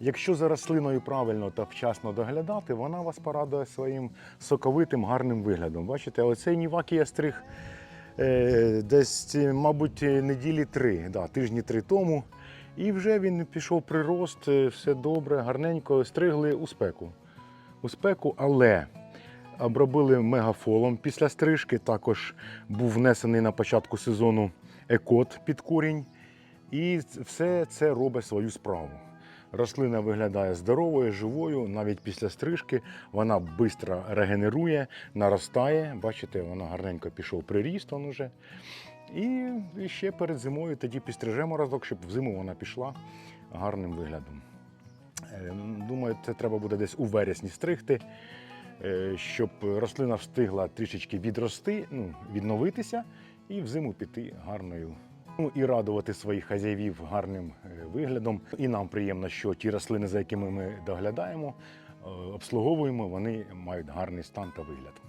Якщо за рослиною правильно та вчасно доглядати, вона вас порадує своїм соковитим гарним виглядом. Бачите, оцей нівак я стриг е, десь, е, мабуть, неділі три, да, тижні три тому. І вже він пішов прирост, е, все добре, гарненько стригли у спеку. У спеку, але обробили мегафолом після стрижки. Також був внесений на початку сезону екот під корінь. І все це робить свою справу. Рослина виглядає здоровою, живою, навіть після стрижки вона швидко регенерує, наростає. Бачите, вона гарненько пішов приріст он уже. І ще перед зимою тоді підстрижемо разок, щоб взиму вона пішла гарним виглядом. Е, Думаю, це треба буде десь у вересні стригти, е, щоб рослина встигла трішечки відрости, ну, відновитися і взиму піти гарною. Ну і радувати своїх хазяївів гарним е, виглядом. І нам приємно, що ті рослини, за якими ми доглядаємо, е, обслуговуємо, вони мають гарний стан та вигляд.